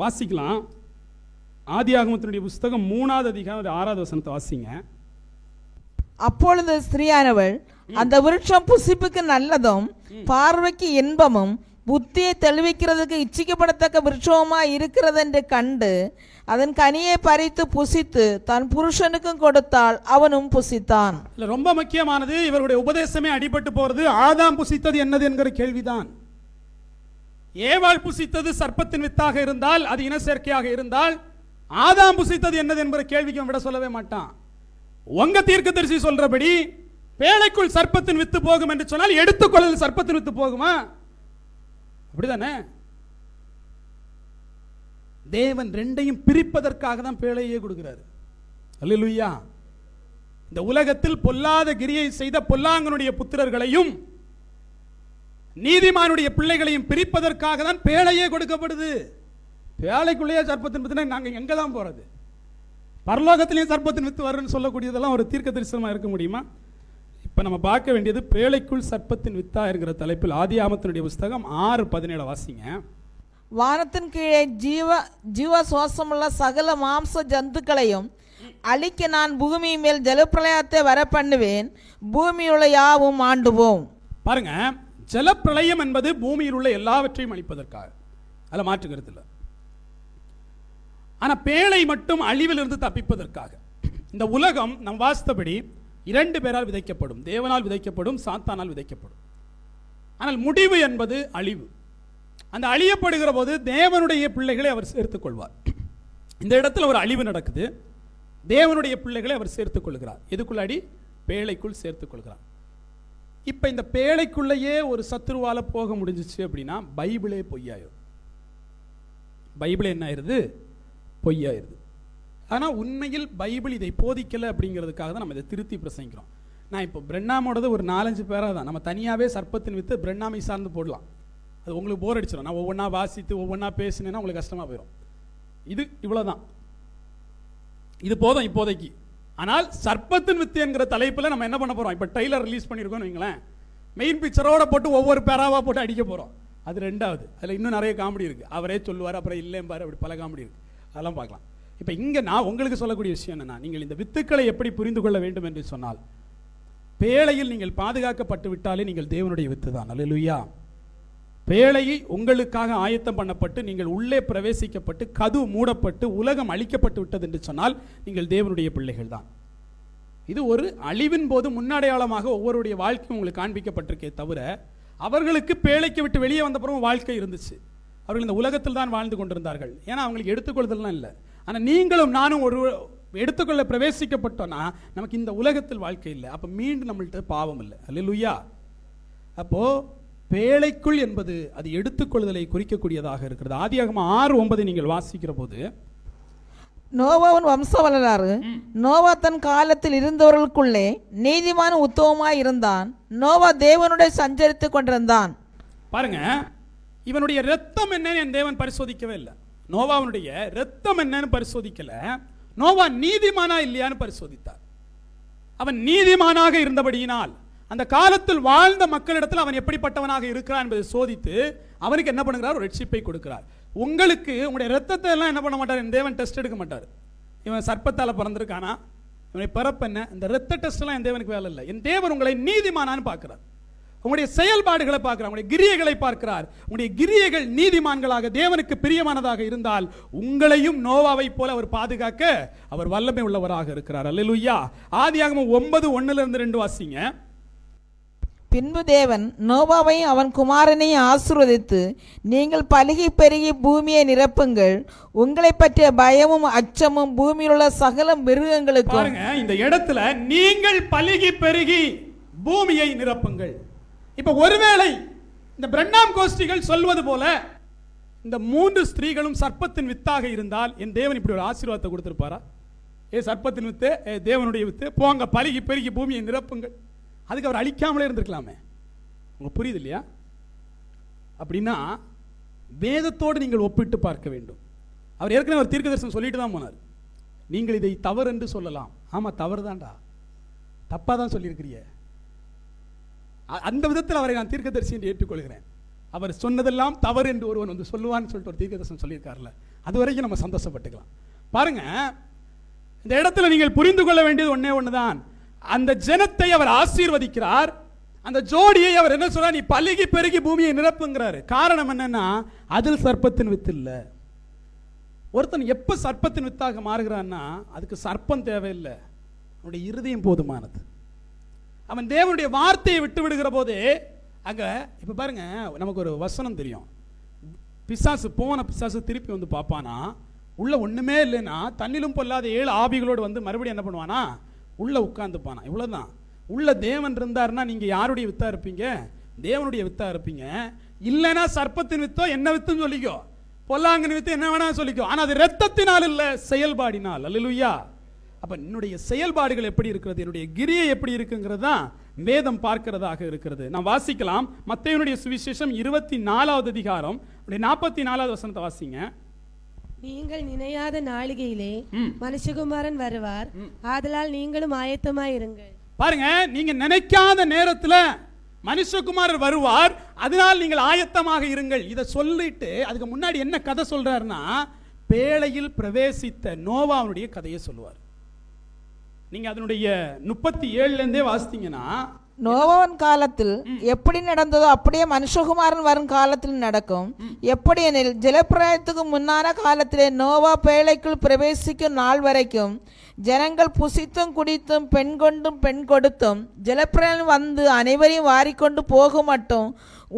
வாசிக்கலாம். ஆதியாகமத்தினுடைய புஸ்தகம் மூணாவது அதிகாரம் ஆறாவது வசனத்தை வாசிங்க. அப்பொழுது ஸ்திரீயானவள் அந்த விருட்சம் புசிப்புக்கு நல்லதும் பார்வைக்கு இன்பமும் புத்தியை தெளிவிக்கிறதுக்கு இச்சிக்கப்படத்தக்க விருட்சமா இருக்கிறதென்று கண்டு அதன் கனியை பறித்து புசித்து தன் புருஷனுக்கும் கொடுத்தாள் அவனும் புசித்தான். இல்ல ரொம்ப முக்கியமானது இவருடைய உபதேசமே அடிபட்டு போறது ஆதாம் புசித்தது என்னது என்கிற கேள்விதான். ஏவாள் புசித்தது சர்ப்பத்தின் வித்தாக இருந்தால் அது இன சேர்க்கையாக இருந்தால் ஆதாம் புசித்தது என்னது என்கிற கேள்விக்கு விட சொல்லவே மாட்டான். உங்க தீர்க்கதரிசி சொல்றபடி பேழைக்குள் சர்ப்பத்தின் வித்து போகும் என்று சொன்னால் எடுத்துக்கொள்ளல் சர்ப்பத்தின் வித்து போகுமா? அப்படிதானே? தேவன் ரெண்டையும் பிரிப்பதற்காக தான் பேழையே கொடுக்கிறாரு. அல்லேலூயா. இந்த உலகத்தில் பொல்லாத கிரியை செய்த பொல்லாங்கனுடைய புத்திரர்களையும் நீதிமானுடைய பிள்ளைகளையும் பிரிப்பதற்காக தான் பேழையே கொடுக்கப்படுது. பேழைக்குள்ளேயே சர்ப்பத்தின் வித்துனா நாங்கள் எங்கே தான் போகிறது பரலோகத்திலேயும் சர்ப்பத்தின் வித்து வரும்னு சொல்லக்கூடியதெல்லாம் ஒரு தீர்க்க தரிசனமாக இருக்க முடியுமா? இப்போ நம்ம பார்க்க வேண்டியது பேழைக்குள் சர்ப்பத்தின் வித்தா இருக்கிற தலைப்பில் ஆதியாமத்தினுடைய புஸ்தகம் ஆறு பதினேழு வாசிங்க. வானத்தின் கீழே ஜீவ ஜீவ சுவாசமுள்ள சகல மாம்ச ஜந்துக்களையும் அழிக்க நான் பூமி மேல் ஜலப்பிரளயத்தை வர பண்ணுவேன் பூமியுள்ள யாவும் ஆண்டுவோம். பாருங்க ஜலப்பிரளயம் என்பது பூமியில் உள்ள எல்லாவற்றையும் அழிப்பதற்காக. அதில் மாற்றுக்கிறது இல்லை. ஆனால் பேழை மட்டும் அழிவிலிருந்து தப்பிப்பதற்காக. இந்த உலகம் நம் வாசித்தபடி இரண்டு பேரால் விதைக்கப்படும். தேவனால் விதைக்கப்படும் சாத்தானால் விதைக்கப்படும். ஆனால் முடிவு என்பது அழிவு. அந்த அழியப்படுகிற போது தேவனுடைய பிள்ளைகளை அவர் சேர்த்துக்கொள்வார் இந்த இடத்துல ஒரு அழிவு நடக்குது. தேவனுடைய பிள்ளைகளை அவர் சேர்த்துக் கொள்கிறார். எதுக்குள்ளாடி? பேழைக்குள் சேர்த்துக் கொள்கிறார். இப்போ இந்த பேழைக்குள்ளேயே ஒரு சத்ருவால் போக முடிஞ்சிச்சு அப்படின்னா பைபிளே பொய்யாயிரும். பைபிள் என்ன ஆயிருது? பொய்யாயிருது. ஆனால் உண்மையில் பைபிள் இதை போதிக்கலை அப்படிங்கிறதுக்காக தான் நம்ம இதை திருத்தி பிரசங்கிக்கிறோம். நான் இப்போ பிரண்ணாமோடது ஒரு நாலஞ்சு பேராக தான். நம்ம தனியாகவே சர்ப்பத்தின் வித்து பிரண்ணாமை சார்ந்து போடலாம். அது உங்களுக்கு போர் அடிச்சிடும் நான் ஒவ்வொன்றா வாசித்து ஒவ்வொன்றா பேசினேன்னா உங்களுக்கு கஷ்டமாக போயிடும் இது இவ்வளோதான் இது போதும் இப்போதைக்கு. ஆனால் சர்ப்பத்தின் வித்து என்கிற தலைப்பில் நம்ம என்ன பண்ண போகிறோம் இப்போ டைலர் ரிலீஸ் பண்ணியிருக்கோம்னு வைங்களேன். மெயின் பிக்சரோட போட்டு ஒவ்வொரு பேராவாக போட்டு அடிக்க போகிறோம் அது ரெண்டாவது. அதில் இன்னும் நிறைய காமெடி இருக்குது அவரே சொல்லுவார் அப்புறம் இல்லைம்பாரு அப்படி பல காமெடி இருக்குது அதெல்லாம் பார்க்கலாம். இப்போ இங்கே நான் உங்களுக்கு சொல்லக்கூடிய விஷயம் என்னென்னா நீங்கள் இந்த வித்துக்களை எப்படி புரிந்து கொள்ள வேண்டும் என்று சொன்னால் பேழையில் நீங்கள் பாதுகாக்கப்பட்டு விட்டாலே நீங்கள் தேவனுடைய வித்து தான் அல்லேலூயா பேழையை உங்களுக்காக ஆயத்தம் பண்ணப்பட்டு நீங்கள் உள்ளே பிரவேசிக்கப்பட்டு கது மூடப்பட்டு உலகம் அழிக்கப்பட்டு விட்டது என்று சொன்னால் நீங்கள் தேவனுடைய பிள்ளைகள் தான். இது ஒரு அழிவின் போது முன்னடையாளமாக ஒவ்வொருடைய வாழ்க்கையும் உங்களுக்கு காண்பிக்கப்பட்டிருக்கே தவிர அவர்களுக்கு பேழைக்கு விட்டு வெளியே வந்தப்புறம் வாழ்க்கை இருந்துச்சு. அவர்கள் இந்த உலகத்தில் தான் வாழ்ந்து கொண்டிருந்தார்கள். ஏன்னா அவங்களுக்கு எடுத்துக்கொள்வதெல்லாம் இல்லை. ஆனால் நீங்களும் நானும் ஒரு எடுத்துக்கொள்ள பிரவேசிக்கப்பட்டோன்னா நமக்கு இந்த உலகத்தில் வாழ்க்கை இல்லை. அப்போ மீண்டும் நம்மள்கிட்ட பாவம் இல்லை. அல்லேலூயா. அப்போ பேழைக்குள் என்பது அது எடுத்துக்கொள்ளுதலை குறிக்கக்கூடியதாக இருக்கிறது. ஆதியாகமம் ஆறு ஒன்பதை நீங்கள் வாசிக்கிற போது நோவாவின் வம்ச வரலாறு நோவா தன் காலத்தில் இருந்தவர்களுக்குள்ளே நீதிமான உத்தவமாய் இருந்தான். நோவா தேவனுடைய சஞ்சரித்து கொண்டிருந்தான். பாருங்க இவனுடைய ரத்தம் என்னன்னு என் தேவன் பரிசோதிக்கவே இல்லை. நோவாவுடைய ரத்தம் என்னன்னு பரிசோதிக்கல. நோவா நீதிமானா இல்லையான்னு பரிசோதித்தார். அவன் நீதிமானாக இருந்தபடியினால் அந்த காலத்தில் வாழ்ந்த மக்களிடத்தில் அவன் எப்படிப்பட்டவனாக இருக்கிறான் என்பதை சோதித்து அவனுக்கு என்ன பண்ணுகிறார்? ஒரு ரட்சிப்பை கொடுக்கிறார். உங்களுக்கு உங்களுடைய ரத்தத்தை எல்லாம் என்ன பண்ண மாட்டார்? என் தேவன் டெஸ்ட் எடுக்க மாட்டார். இவன் சர்ப்பத்தால் பிறந்திருக்கானா? இவனை பிறப்பு என்ன? இந்த ரத்த டெஸ்ட்லாம் என் தேவனுக்கு வேலை இல்லை. என் தேவன் உங்களை நீதிமானான்னு பார்க்கிறார். உங்களுடைய செயல்பாடுகளை பார்க்கிறார். உங்களுடைய கிரியைகளை பார்க்கிறார். உங்களுடைய கிரியைகள் நீதிமான்களாக தேவனுக்கு பிரியமானதாக இருந்தால் உங்களையும் நோவாவை போல அவர் பாதுகாக்க அவர் வல்லமை உள்ளவராக இருக்கிறார். அலிலுய்யா ஆதி ஆகமும் ஒன்பது ஒன்னுல இருந்து ரெண்டு வாசிங்க. பின்பு தேவன் நோவாவையும் அவன் குமாரனையும் ஆசிர்வதித்து நீங்கள் பலுகி பெருகி பூமியை நிரப்புங்கள். உங்களை பற்றிய பயமும் அச்சமும் பூமியில் உள்ள சகல மிருகங்களுக்கும் இந்த இடத்துல நீங்கள் பலகி பெருகி பூமியை நிரப்புங்கள். இப்ப ஒருவேளை இந்த பிரண்ணாம் கோஷ்டிகள் சொல்வது போல இந்த மூன்று ஸ்திரீகளும் சர்ப்பத்தின் வித்தாக இருந்தால் என் தேவன் இப்படி ஒரு ஆசீர்வாதத்தை கொடுத்துருப்பாரா? ஏ சர்ப்பத்தின் வித்து ஏ தேவனுடைய வித்து போங்க பலகி பெருகி பூமியை நிரப்புங்கள். அதுக்கு அவர் அழிக்காமலே இருந்திருக்கலாமே. உங்களுக்கு புரியுது இல்லையா அப்படின்னா வேதத்தோடு நீங்கள் ஒப்பிட்டு பார்க்க வேண்டும். அவர் ஏற்கனவே ஒரு தீர்க்கதரிசனம் சொல்லிட்டு தான் போனார். நீங்கள் இதை தவறு என்று சொல்லலாம். ஆமாம் தவறு தான்டா தப்பாக தான் சொல்லியிருக்கிறிய அந்த விதத்தில் அவரை நான் தீர்க்கதரிசி என்று ஏற்றுக்கொள்கிறேன். அவர் சொன்னதெல்லாம் தவறு என்று ஒருவன் வந்து சொல்லுவான்னு சொல்லிட்டு ஒரு தீர்க்கதரிசனம் சொல்லியிருக்காருல்ல. அது வரைக்கும் நம்ம சந்தோஷப்பட்டுக்கலாம். பாருங்க இந்த இடத்துல நீங்கள் புரிந்து கொள்ள வேண்டியது ஒன்னே ஒன்று தான் அந்த ஜனத்தை அவர் ஆசீர்வதிக்கிறார். அந்த ஜோடியை அவர் என்ன சொல்றார்? நீ பழுகி பெருகி பூமியை நிரப்புங்கிறாரு. காரணம் என்னன்னா அதில் சர்ப்பத்தின் வித்து இல்லை. ஒருத்தன் எப்ப சர்ப்பத்தின் வித்தாக மாறுகிறான்னா அதுக்கு சர்ப்பம் தேவையில்லை. அவனுடைய இறுதியும் போதுமானது. அவன் தேவனுடைய வார்த்தையை விட்டு விடுகிற போதே அங்க இப்ப பாருங்க நமக்கு ஒரு வசனம் தெரியும். பிசாசு போன பிசாசு திருப்பி வந்து பார்ப்பானா உள்ள ஒண்ணுமே இல்லைன்னா தண்ணிலும் பொல்லாத ஏழு ஆவிகளோடு வந்து மறுபடியும் என்ன பண்ணுவானா உள்ளே உட்காந்துப்பானா இவ்வளோதான் உள்ள தேவன் இருந்தாருன்னா நீங்கள் யாருடைய வித்தா இருப்பீங்க? தேவனுடைய வித்தா இருப்பீங்க. இல்லைன்னா சர்ப்பத்தின் வித்தோ என்ன வித்துன்னு சொல்லிக்கோ? பொல்லாங்கன் வித்து என்ன வேணாலும் சொல்லிக்கோ. ஆனால் அது ரத்தத்தினால் இல்லை செயல்பாடினால். அல்லலுயா. அப்போ என்னுடைய செயல்பாடுகள் எப்படி இருக்கிறது? என்னுடைய கிரியை எப்படி இருக்குங்கிறது தான் வேதம் பார்க்கிறதாக இருக்கிறது. நான் வாசிக்கலாம். மத்தையனுடைய சுவிசேஷம் இருபத்தி நாலாவது அதிகாரம். நாற்பத்தி நாலாவது வசனத்தை வாசிங்க. நீங்கள் நினையாத நாளிகையிலே. மனுஷகுமாரன் வருவார். ஆதலால் நீங்களும் ஆயத்தமாயிருங்கள் பாருங்க நீங்க நினைக்காத நேரத்துல மனுஷகுமாரர் வருவார். அதனால் நீங்கள் ஆயத்தமாக இருங்கள். இதை சொல்லிட்டு அதுக்கு முன்னாடி என்ன கதை சொல்றாருன்னா பேழையில் பிரவேசித்த நோவாவுடைய கதையை சொல்லுவார். நீங்க அதனுடைய முப்பத்தி ஏழுல இருந்தே வாசித்தீங்கன்னா நோவாவின் காலத்தில் எப்படி நடந்ததோ அப்படியே மனுஷகுமாரன் வரும் காலத்தில் நடக்கும். எப்படி எனில் ஜலப்பிரயத்துக்கு முன்னான காலத்திலே நோவா பேழைக்குள் பிரவேசிக்கும் நாள் வரைக்கும் ஜனங்கள் புசித்தும் குடித்தும் பெண் கொண்டும் பெண் கொடுத்தும் ஜலப்பிரயம் வந்து அனைவரையும் வாரிக்கொண்டு போக மட்டும்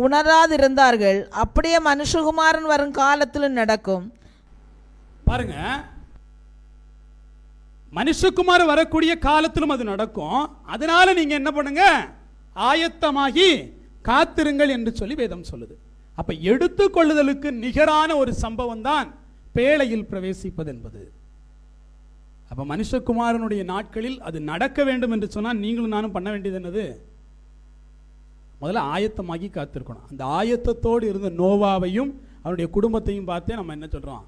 உணராதிருந்தார்கள். அப்படியே மனுஷகுமாரன் வரும் காலத்திலும் நடக்கும். பாருங்க மனுஷகுமார் வரக்கூடிய காலத்திலும் அது நடக்கும். அதனால நீங்க என்ன பண்ணுங்க? ஆயத்தமாகி காத்திருங்கள் என்று சொல்லி வேதம் சொல்லுது. அப்ப எடுத்துக்கொள்ளுதலுக்கு நிகரான ஒரு சம்பவம் தான் பேழையில் பிரவேசிப்பது என்பது. அப்ப மனுஷகுமாரனுடைய நாட்களில் அது நடக்க வேண்டும் என்று சொன்னால் நீங்களும் நானும் பண்ண வேண்டியது என்னது? முதல்ல ஆயத்தமாகி காத்திருக்கணும். அந்த ஆயத்தத்தோடு இருந்த நோவாவையும் அவனுடைய குடும்பத்தையும் பார்த்தே நம்ம என்ன சொல்றோம்?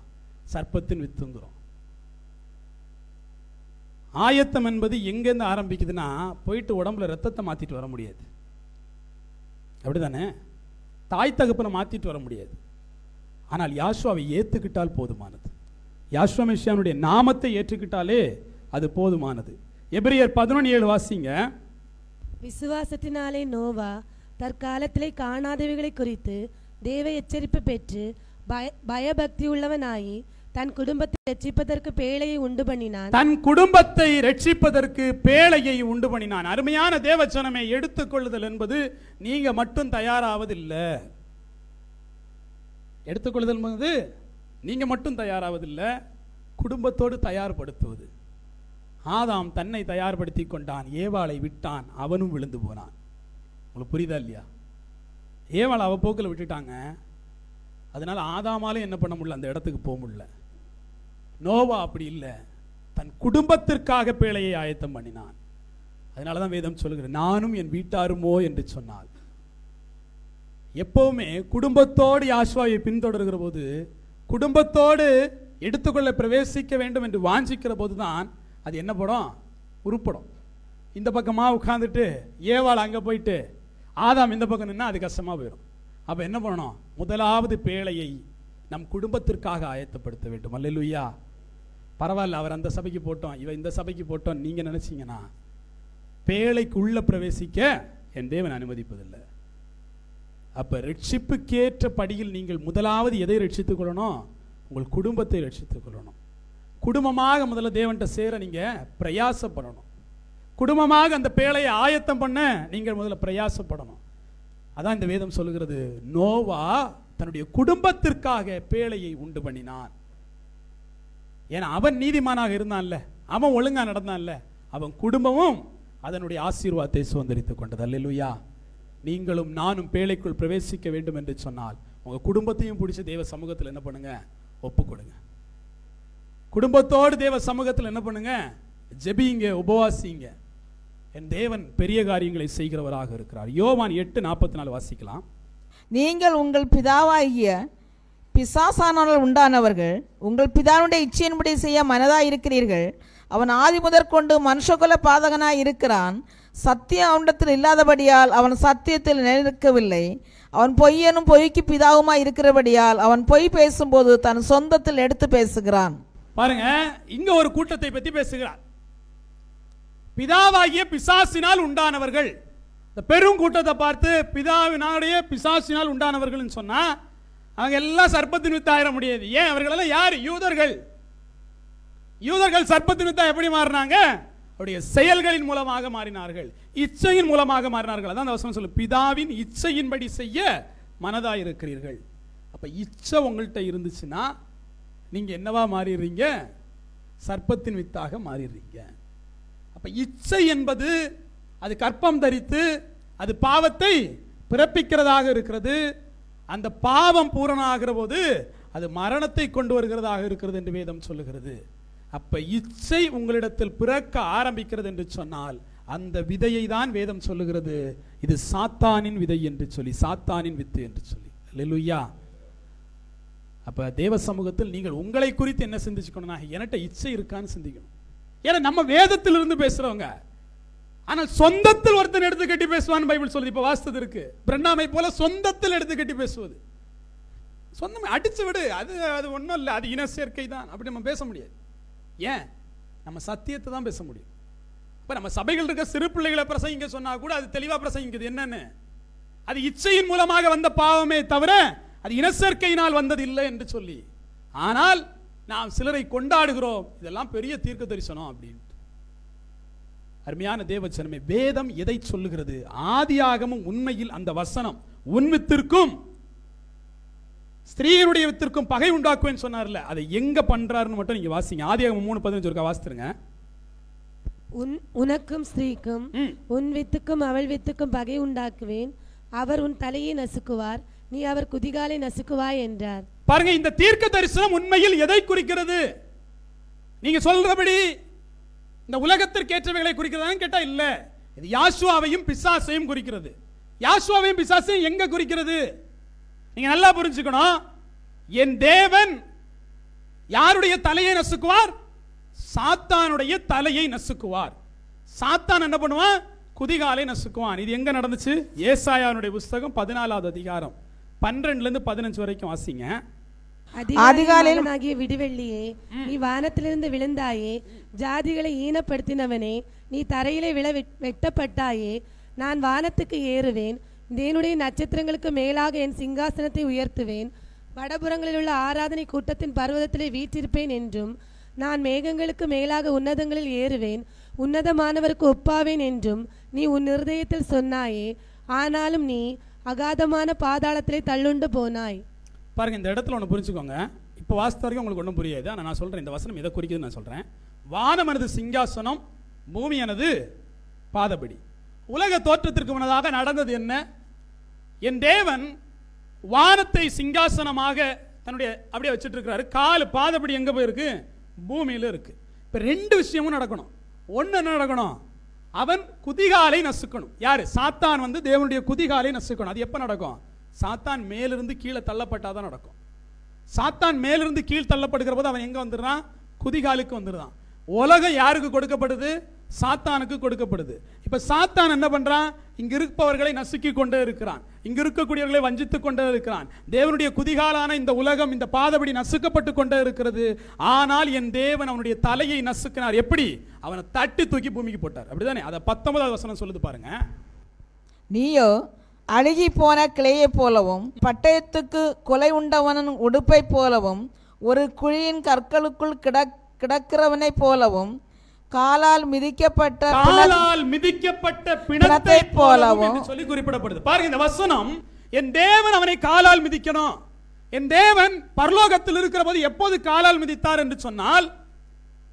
சர்ப்பத்தின் வித்துங்கிறோம் ஆயத்தம் என்பது எங்கேருந்து ஆரம்பிக்குதுன்னா போயிட்டு உடம்புல ரத்தத்தை மாற்றிட்டு வர முடியாது. அப்படிதானே? தாய் தகப்பனை மாற்றிட்டு வர முடியாது. ஆனால் யாஸ்வாவை ஏற்றுக்கிட்டால் போதுமானது. யாஸ்வாமிஷியானுடைய நாமத்தை ஏற்றுக்கிட்டாலே அது போதுமானது. எபிரியர் பதினொன்று ஏழு வாசிங்க. விசுவாசத்தினாலே நோவா தற்காலத்திலே காணாதவைகளை குறித்து தேவ எச்சரிப்பு பெற்று பய பயபக்தி உள்ளவனாயி தன் குடும்பத்தை ரட்சிப்பதற்கு பேழையை உண்டு பண்ணினான். தன் குடும்பத்தை ரட்சிப்பதற்கு பேழையை உண்டு பண்ணினான். அருமையான தேவச்சனமே எடுத்துக்கொள்ளுதல் என்பது நீங்க மட்டும் தயாராவதில்லை. எடுத்துக்கொள்ளுதல் என்பது நீங்க மட்டும் தயாராவதில்லை குடும்பத்தோடு தயார்படுத்துவது. ஆதாம் தன்னை தயார்படுத்தி கொண்டான் ஏவாளை விட்டான் அவனும் விழுந்து போனான். உங்களுக்கு புரியுதா இல்லையா? ஏவாளை அவ போக்கில் விட்டுட்டாங்க. அதனால் ஆதாமாலே என்ன பண்ண முடியல அந்த இடத்துக்கு போக முடியல. நோவா அப்படி இல்லை. தன் குடும்பத்திற்காக பேழையை ஆயத்தம் பண்ணினான். அதனால தான் வேதம் சொல்லுகிறேன் நானும் என் வீட்டாருமோ? என்று சொன்னால் எப்போவுமே குடும்பத்தோடு யாஷ்வாவை பின்தொடர்கிற போது குடும்பத்தோடு எடுத்துக்கொள்ள பிரவேசிக்க வேண்டும் என்று வாஞ்சிக்கிற போதுதான் அது என்ன படம்? உருப்படம். இந்த பக்கமாக உட்காந்துட்டு ஏவாள் அங்கே போயிட்டு ஆதாம் இந்த பக்கம் நின்னா அது கஷ்டமாக போயிடும் அப்போ என்ன பண்ணணும்? முதலாவது பேழையை நம் குடும்பத்திற்காக ஆயத்தப்படுத்த வேண்டும். அல்லேலூயா. பரவாயில்ல அவர் அந்த சபைக்கு போட்டோம் இவன் இந்த சபைக்கு போட்டோம் நீங்கள் நினைச்சீங்கன்னா பேழைக்குள்ளே பிரவேசிக்க என் தேவன் அனுமதிப்பதில்லை. அப்போ ரட்சிப்புக்கேற்ற படியில் நீங்கள் முதலாவது எதை ரட்சித்துக் கொள்ளணும்? உங்கள் குடும்பத்தை ரட்சித்துக் கொள்ளணும். குடும்பமாக முதல்ல தேவன்கிட்ட சேர நீங்கள் பிரயாசப்படணும். குடும்பமாக அந்த பேழையை ஆயத்தம் பண்ண நீங்கள் முதல்ல பிரயாசப்படணும். அதான் இந்த வேதம் சொல்லுகிறது நோவா தன்னுடைய குடும்பத்திற்காக பேழையை உண்டு பண்ணினான். ஏன்னா அவன் நீதிமானாக இருந்தான்ல அவன் ஒழுங்கா நடந்தான்ல அவன் குடும்பமும் அதனுடைய ஆசீர்வாதத்தை சுதந்திரித்துக் கொண்டது. அல்லேலூயா. நீங்களும் நானும் பேழைக்குள் பிரவேசிக்க வேண்டும் என்று சொன்னால் உங்கள் குடும்பத்தையும் பிடிச்சி தேவ சமூகத்தில் என்ன பண்ணுங்க? ஒப்பு கொடுங்க குடும்பத்தோடு தேவ சமூகத்தில் என்ன பண்ணுங்க? ஜெபிங்க உபவாசிங்க. என் தேவன் பெரிய காரியங்களை செய்கிறவராக இருக்கிறார். யோவான் எட்டு நாற்பத்தி நாலு வாசிக்கலாம். நீங்கள் உங்கள் பிதாவாகிய பிசாசானால் உண்டானவர்கள் உங்கள் பிதாவுடைய இச்சையின்படி செய்ய மனதாக இருக்கிறீர்கள். அவன் ஆதி முதற்கொண்டு மனுஷகுல பாதகனாய் இருக்கிறான். சத்தியம் அவனிடத்தில் இல்லாதபடியால் அவன் சத்தியத்தில் நிலைக்கவில்லை அவன் பொய்யனும் பொய்க்கு பிதாவுமாய் இருக்கிறபடியால் அவன் பொய் பேசும்போது தன் சொந்தத்தில் எடுத்து பேசுகிறான். பாருங்க இங்க ஒரு கூட்டத்தை பத்தி பேசுகிறார். பிதாவாகிய பிசாசினால் உண்டானவர்கள். இந்த பெரும் கூட்டத்தை பார்த்து பிதாவினாலேயே பிசாசினால் உண்டானவர்கள் சொன்னா அவங்க எல்லாம் சர்ப்பத்தின் வித்து ஆயிட முடியாது. ஏன்? அவர்களெல்லாம் யார்? யூதர்கள். யூதர்கள் சர்ப்பத்தின் வித்தா எப்படி மாறினாங்க? அவருடைய செயல்களின் மூலமாக மாறினார்கள். இச்சையின் மூலமாக மாறினார்கள். அதான் அந்த வசனம் சொல்லு பிதாவின் இச்சையின்படி செய்ய மனதாக இருக்கிறீர்கள் அப்போ இச்சை உங்கள்கிட்ட இருந்துச்சுன்னா நீங்கள் என்னவா மாறிடுறீங்க? சர்ப்பத்தின் வித்தாக மாறிடுறீங்க. அப்போ இச்சை என்பது அது கற்பம் தரித்து அது பாவத்தை பிறப்பிக்கிறதாக இருக்கிறது. அந்த பாவம் பூரணாகிற போது அது மரணத்தை கொண்டு வருகிறதாக இருக்கிறது என்று வேதம் சொல்லுகிறது. அப்ப இச்சை உங்களிடத்தில் பிறக்க ஆரம்பிக்கிறது என்று சொன்னால் அந்த விதையை தான் வேதம் சொல்லுகிறது. இது சாத்தானின் விதை என்று சொல்லி சாத்தானின் வித்து என்று சொல்லி. லெலுயா அப்ப தேவ சமூகத்தில் நீங்கள் உங்களை குறித்து என்ன சிந்திச்சுக்கணும் என்கிட்ட இச்சை இருக்கான்னு சிந்திக்கணும். ஏன்னா நம்ம வேதத்திலிருந்து பேசுறவங்க. ஆனால் சொந்தத்தில் ஒருத்தன் எடுத்து கட்டி பேசுவான்னு பைபிள் சொல்லுது. இப்போ வாஸ்தது இருக்கு. பிரண்ணாமை போல சொந்தத்தில் எடுத்து கட்டி பேசுவது. சொந்தம் அடிச்சு விடு. அது அது ஒன்றும் இல்லை. அது இன சேர்க்கை தான். அப்படி நம்ம பேச முடியாது. ஏன்? நம்ம சத்தியத்தை தான் பேச முடியும். இப்போ நம்ம சபைகள் இருக்க சிறு பிள்ளைகளை பிரசங்கிக்க சொன்னால் கூட அது தெளிவாக பிரசங்கிக்குது. என்னன்னு? அது இச்சையின் மூலமாக வந்த பாவமே தவிர அது இனச்சேர்க்கையினால் வந்தது இல்லை என்று சொல்லி. ஆனால் நாம் சிலரை கொண்டாடுகிறோம். இதெல்லாம் பெரிய தீர்க்க தரிசனம் அப்படின்ட்டு அருமையான தேவச்சனமே வேதம் எதை சொல்லுகிறது? ஆதியாகமும் உண்மையில் அந்த வசனம் உன் வித்திற்கும் ஸ்திரீகளுடைய வித்திற்கும் பகை உண்டாக்குவேன்னு சொன்னார்ல. அதை எங்க பண்றாருன்னு மட்டும் நீங்க வாசிங்க. ஆதியாகமம் மூணு பதினஞ்சு ஒருக்கா வாசித்துருங்க. உன் உனக்கும் ஸ்திரீக்கும். உன் வித்துக்கும் அவள் வித்துக்கும் பகை உண்டாக்குவேன். அவர் உன் தலையை நசுக்குவார். நீ அவர் குதிகாலை நசுக்குவாய் என்றார். பாருங்க இந்த தீர்க்க தரிசனம் உண்மையில் எதை குறிக்கிறது? நீங்க சொல்றபடி இந்த உலகத்திற்கு ஏற்றவைகளை குறிக்கிறதான்னு கேட்டால் இல்லை. இது யாசுவாவையும் பிசாசையும் குறிக்கிறது. யாசுவாவையும் பிசாசையும் எங்க குறிக்கிறது? நீங்க நல்லா புரிஞ்சுக்கணும். என் தேவன் யாருடைய தலையை நசுக்குவார்? சாத்தானுடைய தலையை நசுக்குவார். சாத்தான் என்ன பண்ணுவான்? குதிகாலை நசுக்குவான். இது எங்க நடந்துச்சு? ஏசாயானுடைய புஸ்தகம் பதினாலாவது அதிகாரம். பன்னிரெண்டுல இருந்து பதினஞ்சு வரைக்கும் வாசிங்க. அதிகாலையில் விடிவெள்ளியே நீ வானத்திலிருந்து விழுந்தாயே ஜாதிகளை ஈனப்படுத்தினவனே நீ தரையிலே விழ வெட்- வெட்டப்பட்டாயே நான் வானத்துக்கு ஏறுவேன் தேவனுடைய நட்சத்திரங்களுக்கு மேலாக என் சிங்காசனத்தை உயர்த்துவேன் வடபுறங்களில் உள்ள ஆராதனை கூட்டத்தின் பர்வதத்திலே வீற்றிருப்பேன் என்றும் நான் மேகங்களுக்கு மேலாக உன்னதங்களில் ஏறுவேன் உன்னதமானவருக்கு ஒப்பாவேன் என்றும் நீ உன் இருதயத்தில் சொன்னாயே ஆனாலும் நீ அகாதமான பாதாளத்திலே தள்ளுண்டு போனாய். பாருங்கள் இந்த இடத்துல ஒன்று புரிஞ்சுக்கோங்க. இப்போ வாசித்த வரைக்கும் உங்களுக்கு ஒன்றும் புரியாது. ஆனால் நான் சொல்கிறேன் இந்த வசனம் எதை குறிக்குதுன்னு நான் சொல்கிறேன் வானமனது சிங்காசனம் பூமியானது பாதபடி. உலக தோற்றத்திற்கு முன்னதாக நடந்தது என்ன? என் தேவன் வானத்தை சிங்காசனமாக தன்னுடைய அப்படியே வச்சுட்டு இருக்கிறாரு கால் பாதபடி எங்கே போயிருக்கு? பூமியில் இருக்கு. இப்போ ரெண்டு விஷயமும் நடக்கணும். ஒன்று என்ன நடக்கணும்? அவன் குதிகாலை நசுக்கணும். யார்? சாத்தான் வந்து தேவனுடைய குதிகாலை நசுக்கணும். அது எப்போ நடக்கும்? சாத்தான் மேலிருந்து கீழே தள்ளப்பட்டாதான் நடக்கும். சாத்தான் மேலிருந்து கீழ் தள்ளப்படுகிற போது அவன் எங்கே வந்துடுறான்? குதிகாலுக்கு வந்துடுறான். உலகம் யாருக்கு கொடுக்கப்படுது? சாத்தானுக்கு கொடுக்கப்படுது. இப்போ சாத்தான் என்ன பண்ணுறான் இங்கே இருப்பவர்களை நசுக்கி கொண்டே இருக்கிறான். இங்கே இருக்கக்கூடியவர்களை வஞ்சித்து கொண்டே இருக்கிறான். தேவனுடைய குதிகாலான இந்த உலகம் இந்த பாதபடி நசுக்கப்பட்டு கொண்டே இருக்கிறது. ஆனால் என் தேவன் அவனுடைய தலையை நசுக்கினார். எப்படி? அவனை தட்டி தூக்கி பூமிக்கு போட்டார். அப்படிதானே? அதை பத்தொன்பதாவது வசனம் சொல்லுது பாருங்க. நீயோ அழுகி போன கிளையைப் போலவும் பட்டயத்துக்கு கொலை உண்டவனின் உடுப்பைப் போலவும் ஒரு குழியின் கற்களுக்குள் கிடக் கிடக்கிறவனைப் போலவும் காலால் மிதிக்கப்பட்ட காலால் மிதிக்கப்பட்ட பிணத்தை போலவும் சொல்லி குறிப்பிடப்படுது. பாருங்க இந்த வசனம் என் தேவன் அவனை காலால் மிதிக்கணும். என் தேவன் பரலோகத்தில் இருக்கிற போது எப்போது காலால் மிதித்தார்? என்று சொன்னால்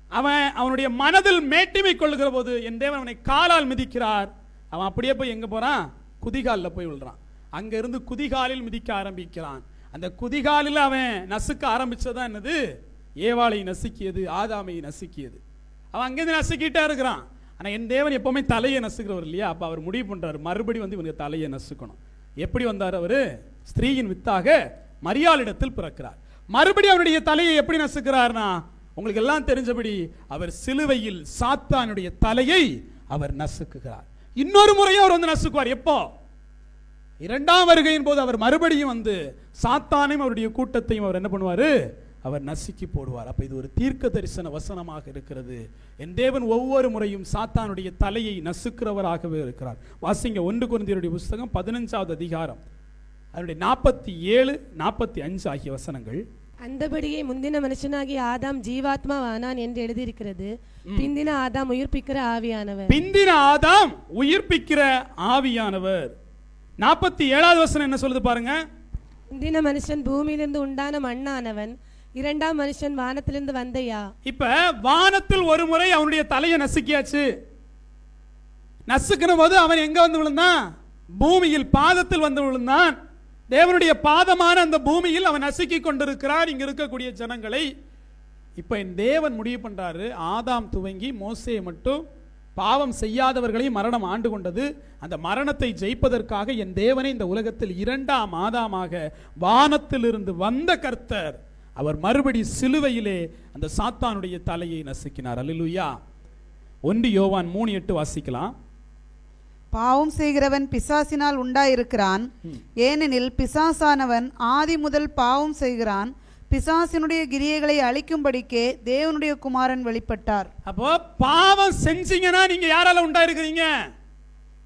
அவன் அவனுடைய மனதில் மேட்டிமை கொள்ளுகிற போது என் தேவன் அவனை காலால் மிதிக்கிறார். அவன் அப்படியே போய் எங்க போறான்? குதிகாலில் போய் விழுறான். அங்கேருந்து குதிகாலில் மிதிக்க ஆரம்பிக்கிறான். அந்த குதிகாலில் அவன் நசுக்க ஆரம்பித்ததான் என்னது? ஏவாளை நசுக்கியது ஆதாமை நசுக்கியது. அவன் அங்கேருந்து நசுக்கிட்டே இருக்கிறான். ஆனால் என் தேவன் எப்போவுமே தலையை நசுக்கிறவர் இல்லையா? அப்போ அவர் முடிவு பண்ணுறாரு மறுபடி வந்து இவனுக்கு தலையை நசுக்கணும். எப்படி வந்தார் அவர்? ஸ்திரீயின் வித்தாக மரியாளிடத்தில் பிறக்கிறார். மறுபடியும் அவருடைய தலையை எப்படி நசுக்கிறார்னா உங்களுக்கு எல்லாம் தெரிஞ்சபடி அவர் சிலுவையில் சாத்தானுடைய தலையை அவர் நசுக்குகிறார். இன்னொரு முறையும் அவர் வந்து நசுக்குவார். எப்போ? இரண்டாம் வருகையின் போது அவர் மறுபடியும் வந்து சாத்தானையும் அவருடைய கூட்டத்தையும் அவர் என்ன பண்ணுவார்? அவர் நசுக்கி போடுவார். அப்போ இது ஒரு தீர்க்க தரிசன வசனமாக இருக்கிறது. என் தேவன் ஒவ்வொரு முறையும் சாத்தானுடைய தலையை நசுக்கிறவராகவே இருக்கிறார். வாசிங்க ஒன்று குருந்தியருடைய புஸ்தகம் பதினஞ்சாவது அதிகாரம். அதனுடைய நாற்பத்தி ஏழு நாற்பத்தி அஞ்சு ஆகிய வசனங்கள். அந்தபடியே முந்தின மனுஷனாகிய ஆதாம் ஜீவாத்மாவானான் என்று எழுதியிருக்கிறது. பிந்தின ஆதாம் உயிர்ப்பிக்கிற ஆவியானவர். பிந்தின ஆதாம் உயிர்ப்பிக்கிற ஆவியானவர். நாற்பத்தி ஏழாவது வசனம் என்ன சொல்லுது பாருங்க? முந்தின மனுஷன் பூமியிலிருந்து உண்டான மண்ணானவன் இரண்டாம் மனுஷன் வானத்திலிருந்து வந்தையா? இப்ப வானத்தில் ஒரு முறை அவனுடைய தலையை நசுக்கியாச்சு. நசுக்கிற போது அவன் எங்க வந்து விழுந்தான்? பூமியில் பாதத்தில் வந்து விழுந்தான். தேவனுடைய பாதமான அந்த பூமியில் அவன் நசுக்கி கொண்டிருக்கிறார். இங்கே இருக்கக்கூடிய ஜனங்களை இப்போ என் தேவன் முடிவு பண்ணுறாரு ஆதாம் துவங்கி மோசையை மட்டும் பாவம் செய்யாதவர்களையும் மரணம் ஆண்டு கொண்டது. அந்த மரணத்தை ஜெயிப்பதற்காக என் தேவனை இந்த உலகத்தில் இரண்டாம் ஆதாமாக வானத்திலிருந்து வந்த கர்த்தர். அவர் மறுபடி சிலுவையிலே அந்த சாத்தானுடைய தலையை நசுக்கினார். அல்லேலூயா. ஒன்று யோவான் மூணு எட்டு வாசிக்கலாம். பாவம் செய்கிறவன் பிசாசினால் உண்டாயிருக்கிறான். ஏனெனில் பிசாசானவன் ஆதி முதல் பாவம் செய்கிறான். பிசாசினுடைய கிரியைகளை அழிக்கும்படிக்கே தேவனுடைய குமாரன் வெளிப்பட்டார். அப்போ பாவம் செஞ்சீங்கன்னா நீங்க யாரால உண்டாயிருக்கிறீங்க?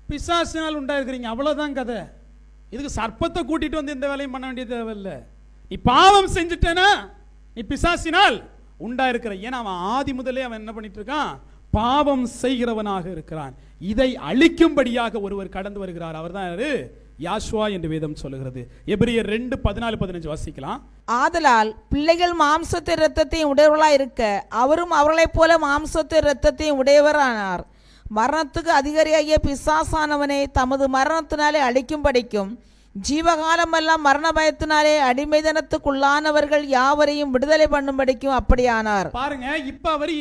பிசாசினால் உண்டாயிருக்கிறீங்க. அவ்வளவுதான் கதை. இதுக்கு சர்ப்பத்தை கூட்டிட்டு வந்து எந்த வேலையும் பண்ண வேண்டிய தேவையில்ல. நீ பாவம் செஞ்சுட்டேனா நீ பிசாசினால் உண்டாயிருக்கிற. ஏன்னா அவன் ஆதி முதலே அவன் என்ன பண்ணிட்டு இருக்கான்? பாவம் செய்கிறவனாக இருக்கிறான். இதை அழிக்கும்படியாக ஒருவர் கடந்து வருகிறார். அவர்தான் யாரு? யாஷ்வா என்று வேதம் சொல்லுகிறது. எபிரியர் ரெண்டு பதினாலு பதினஞ்சு வாசிக்கலாம். ஆதலால் பிள்ளைகள் மாம்சத்தை இரத்தத்தையும் உடையவர்களாய் இருக்க அவரும் அவர்களைப் போல மாம்சத்தை இரத்தத்தையும் உடையவரானார். மரணத்துக்கு அதிகாரியாகிய பிசாசானவனை தமது மரணத்தினாலே அழிக்கும்படிக்கும் ஜீவகாலமெல்லாம் மரண பயத்தினாலே அடிமைதனத்துக்குள்ளானவர்கள் யாவரையும் விடுதலை பண்ணும்படிக்கும் அப்படியானார். பாருங்க இப்ப அவர்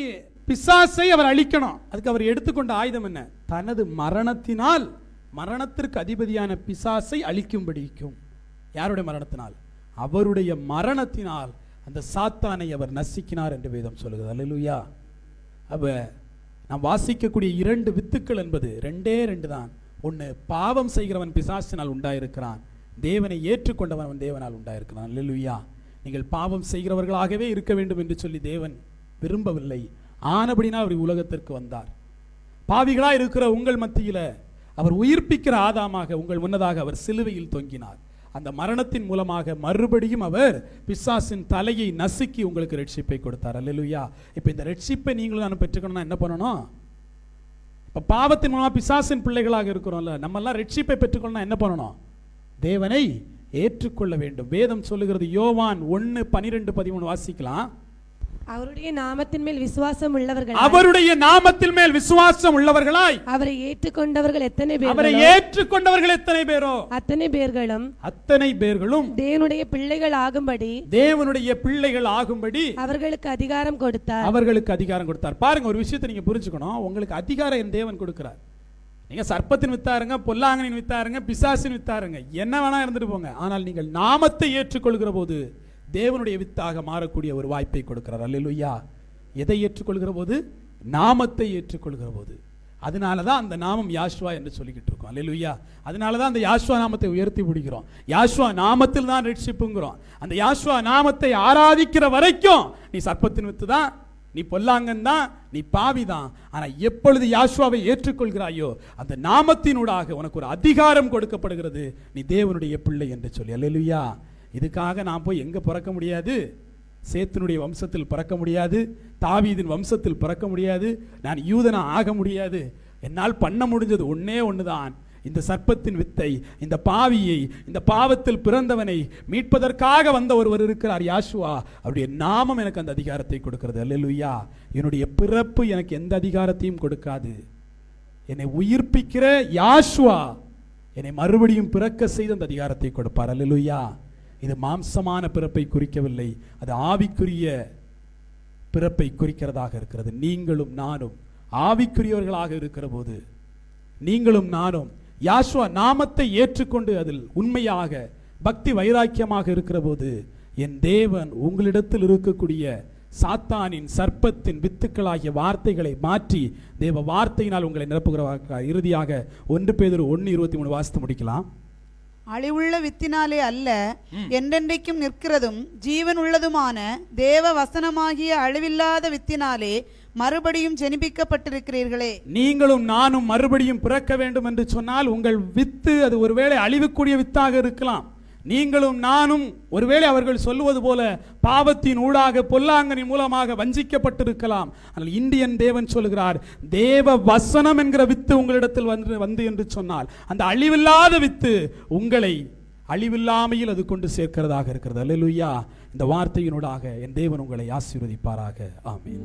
பிசாசை அவர் அழிக்கணும். அதுக்கு அவர் எடுத்துக்கொண்ட ஆயுதம் என்ன? தனது மரணத்தினால் மரணத்திற்கு அதிபதியான பிசாசை அழிக்கும்படிக்கும். யாருடைய மரணத்தினால்? அவருடைய மரணத்தினால் அந்த சாத்தானை அவர் நசிக்கினார் என்று வேதம் சொல்லுகிறது. அல்லேலூயா. அப்ப நாம் வாசிக்கக்கூடிய இரண்டு வித்துக்கள் என்பது ரெண்டே ரெண்டு தான். ஒன்று பாவம் செய்கிறவன் பிசாசினால் உண்டாயிருக்கிறான். தேவனை ஏற்றுக்கொண்டவன் அவன் தேவனால் உண்டாயிருக்கிறான். அல்லேலூயா. நீங்கள் பாவம் செய்கிறவர்களாகவே இருக்க வேண்டும் என்று சொல்லி தேவன் விரும்பவில்லை. ஆனபடினால் அவர் உலகத்திற்கு வந்தார். பாவிகளாக இருக்கிற உங்கள் மத்தியில் அவர் உயிர்ப்பிக்கிற ஆதாமாக உங்கள் முன்னதாக அவர் சிலுவையில் தொங்கினார். அந்த மரணத்தின் மூலமாக மறுபடியும் அவர் பிசாசின் தலையை நசுக்கி உங்களுக்கு ரட்சிப்பை கொடுத்தார். அல்லலுயா. இப்போ இந்த ரட்சிப்பை நீங்களும் நான் பெற்றுக்கணும்னா என்ன பண்ணணும்? இப்போ பாவத்தின் மூலமாக பிசாசின் பிள்ளைகளாக இருக்கிறோம்ல நம்மெல்லாம் ரட்சிப்பை பெற்றுக்கணும்னா என்ன பண்ணணும்? தேவனை ஏற்றுக்கொள்ள வேண்டும். வேதம் சொல்லுகிறது யோவான் ஒன்று பனிரெண்டு பதிமூணு வாசிக்கலாம். அவருடைய நாமத்தின் மேல் விசுவாசம் உள்ளவர்கள் அவருடைய நாமத்தில் மேல் விசுவாசம் உள்ளவர்களாய். அவரை ஏற்றுக்கொண்டவர்கள் எத்தனை அவரை பேர் ஏற்றுக்கொண்டவர்கள் எத்தனை பேரோ. அத்தனை பேர்களும் அத்தனை பேர்களும் தேவனுடைய பிள்ளைகள் ஆகும்படி. தேவனுடைய பிள்ளைகள் ஆகும்படி அவர்களுக்கு அதிகாரம் கொடுத்தார். அவர்களுக்கு அதிகாரம் கொடுத்தார். பாருங்க ஒரு விஷயத்தை நீங்க புரிஞ்சுக்கணும். உங்களுக்கு அதிகாரம் என் தேவன் கொடுக்கிறார். நீங்க சர்ப்பத்தின் வித்தாருங்க பொல்லாங்கனின் வித்தாருங்க பிசாசின் வித்தாருங்க. என்ன வேணா இருந்துட்டு போங்க. ஆனால் நீங்கள் நாமத்தை ஏற்றுக்கொள்கிற போது தேவனுடைய வித்தாக மாறக்கூடிய ஒரு வாய்ப்பை கொடுக்கிறார். அல்லேலூயா. எதை ஏற்றுக்கொள்கிற போது நாமத்தை ஏற்றுக்கொள்கிற போது அதனால தான் அந்த நாமம் யாஷ்வா என்று சொல்லிக்கிட்டு இருக்கோம். அல்லேலூயா. அதனால தான் அந்த யாஷ்வா நாமத்தை உயர்த்தி பிடிக்கிறோம். யாஷ்வா நாமத்தில் தான் ரட்சிப்புங்கிறோம். அந்த யாஷ்வா நாமத்தை ஆராதிக்கிற வரைக்கும் நீ சர்ப்பத்தின் வித்து தான் நீ பொல்லாங்கன் தான் நீ பாவி தான் ஆனால் எப்பொழுது யாஷ்வாவை ஏற்றுக்கொள்கிறாயோ அந்த நாமத்தினூடாக உனக்கு ஒரு அதிகாரம் கொடுக்கப்படுகிறது. நீ தேவனுடைய பிள்ளை என்று சொல்லி. அல்லேலூயா. இதுக்காக நான் போய் எங்கே பிறக்க முடியாது? சேத்தினுடைய வம்சத்தில் பிறக்க முடியாது. தாவீதின் வம்சத்தில் பிறக்க முடியாது. நான் யூதனா ஆக முடியாது. என்னால் பண்ண முடிஞ்சது ஒன்றே ஒன்று தான் இந்த சர்ப்பத்தின் வித்தை இந்த பாவியை இந்த பாவத்தில் பிறந்தவனை மீட்பதற்காக வந்த ஒருவர் இருக்கிறார் யாஷுவா அவருடைய நாமம் எனக்கு அந்த அதிகாரத்தை கொடுக்கிறது. அல்லேலூயா. என்னுடைய பிறப்பு எனக்கு எந்த அதிகாரத்தையும் கொடுக்காது. என்னை உயிர்ப்பிக்கிற யாஷுவா என்னை மறுபடியும் பிறக்க செய்து அந்த அதிகாரத்தை கொடுப்பார். அல்லேலூயா. இது மாம்சமான பிறப்பை குறிக்கவில்லை. அது ஆவிக்குரிய பிறப்பை குறிக்கிறதாக இருக்கிறது. நீங்களும் நானும் ஆவிக்குரியவர்களாக இருக்கிற போது நீங்களும் நானும் யாஷ்வா நாமத்தை ஏற்றுக்கொண்டு அதில் உண்மையாக பக்தி வைராக்கியமாக இருக்கிற போது என் தேவன் உங்களிடத்தில் இருக்கக்கூடிய சாத்தானின் சர்ப்பத்தின் வித்துக்களாகிய வார்த்தைகளை மாற்றி தேவ வார்த்தையினால் உங்களை நிரப்புகிறவர்களாக இறுதியாக ஒன்று பேதர் ஒன்று இருபத்தி மூணு வாசித்து முடிக்கலாம். அழிவுள்ள வித்தினாலே அல்ல என்றென்றைக்கும் நிற்கிறதும் ஜீவன் உள்ளதுமான தேவ வசனமாகிய அழிவில்லாத வித்தினாலே மறுபடியும் ஜெனிப்பிக்கப்பட்டிருக்கிறீர்களே நீங்களும் நானும் மறுபடியும் பிறக்க வேண்டும் என்று சொன்னால் உங்கள் வித்து அது ஒருவேளை அழிவுக்கூடிய வித்தாக இருக்கலாம். நீங்களும் நானும் ஒருவேளை அவர்கள் சொல்லுவது போல பாவத்தின் ஊடாக பொல்லாங்கனின் மூலமாக வஞ்சிக்கப்பட்டிருக்கலாம். ஆனால் இந்தியன் தேவன் சொல்கிறார் தேவ வசனம் என்கிற வித்து உங்களிடத்தில் வந்து வந்து என்று சொன்னால் அந்த அழிவில்லாத வித்து உங்களை அழிவில்லாமையில் அது கொண்டு சேர்க்கிறதாக இருக்கிறது. அல்லேலூயா. இந்த வார்த்தையினூடாக என் தேவன் உங்களை ஆசீர்வதிப்பாராக. ஆமீன்.